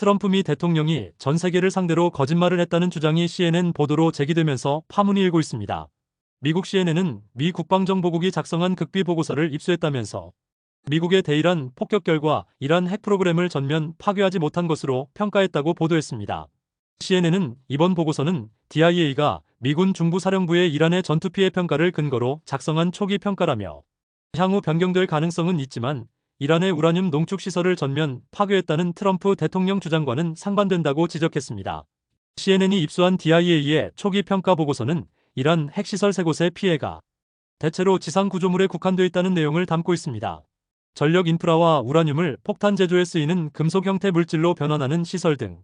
트럼프 미 대통령이 전 세계를 상대로 거짓말을 했다는 주장이 CNN 보도로 제기되면서 파문이 일고 있습니다. 미국 CNN은 미 국방정보국이 작성한 극비 보고서를 입수했다면서 미국의 대이란 폭격 결과 이란 핵 프로그램을 전면 파괴하지 못한 것으로 평가했다고 보도했습니다. CNN은 이번 보고서는 DIA가 미군 중부사령부의 이란의 전투 피해 평가를 근거로 작성한 초기 평가라며 향후 변경될 가능성은 있지만 이란의 우라늄 농축 시설을 전면 파괴했다는 트럼프 대통령 주장과는 상반된다고 지적했습니다. CNN이 입수한 DIA의 초기 평가 보고서는 이란 핵시설 세 곳의 피해가 대체로 지상 구조물에 국한되어 있다는 내용을 담고 있습니다. 전력 인프라와 우라늄을 폭탄 제조에 쓰이는 금속 형태 물질로 변환하는 시설 등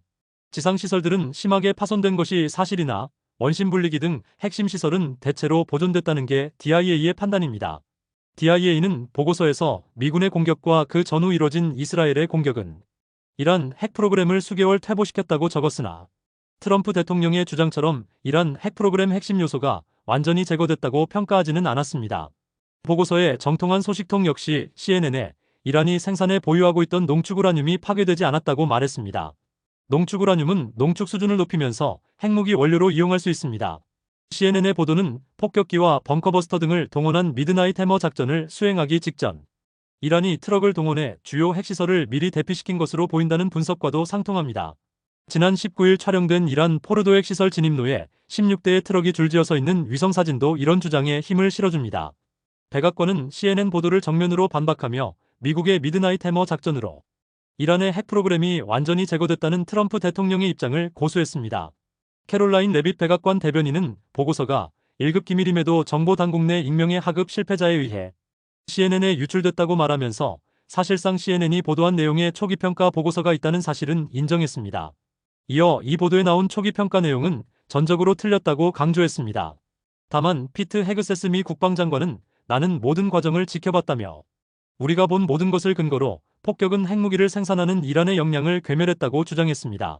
지상 시설들은 심하게 파손된 것이 사실이나 원심 분리기 등 핵심 시설은 대체로 보존됐다는 게 DIA의 판단입니다. DIA는 보고서에서 미군의 공격과 그 전후 이뤄진 이스라엘의 공격은 이란 핵 프로그램을 수개월 퇴보시켰다고 적었으나 트럼프 대통령의 주장처럼 이란 핵 프로그램 핵심 요소가 완전히 제거됐다고 평가하지는 않았습니다. 보고서의 정통한 소식통 역시 CNN에 이란이 생산해 보유하고 있던 농축 우라늄이 파괴되지 않았다고 말했습니다. 농축 우라늄은 농축 수준을 높이면서 핵무기 원료로 이용할 수 있습니다. CNN의 보도는 폭격기와 벙커버스터 등을 동원한 미드나잇 해머 작전을 수행하기 직전 이란이 트럭을 동원해 주요 핵시설을 미리 대피시킨 것으로 보인다는 분석과도 상통합니다. 지난 19일 촬영된 이란 포르도 핵시설 진입로에 16대의 트럭이 줄지어 서 있는 위성사진도 이런 주장에 힘을 실어줍니다. 백악관은 CNN 보도를 정면으로 반박하며 미국의 미드나잇 해머 작전으로 이란의 핵 프로그램이 완전히 제거됐다는 트럼프 대통령의 입장을 고수했습니다. 캐롤라인 레빗 백악관 대변인은 보고서가 1급 기밀임에도 정보당국 내 익명의 하급 실패자에 의해 CNN에 유출됐다고 말하면서 사실상 CNN이 보도한 내용의 초기평가 보고서가 있다는 사실은 인정했습니다. 이어 이 보도에 나온 초기평가 내용은 전적으로 틀렸다고 강조했습니다. 다만 피트 헤그세스 미 국방장관은 나는 모든 과정을 지켜봤다며 우리가 본 모든 것을 근거로 폭격은 핵무기를 생산하는 이란의 역량을 괴멸했다고 주장했습니다.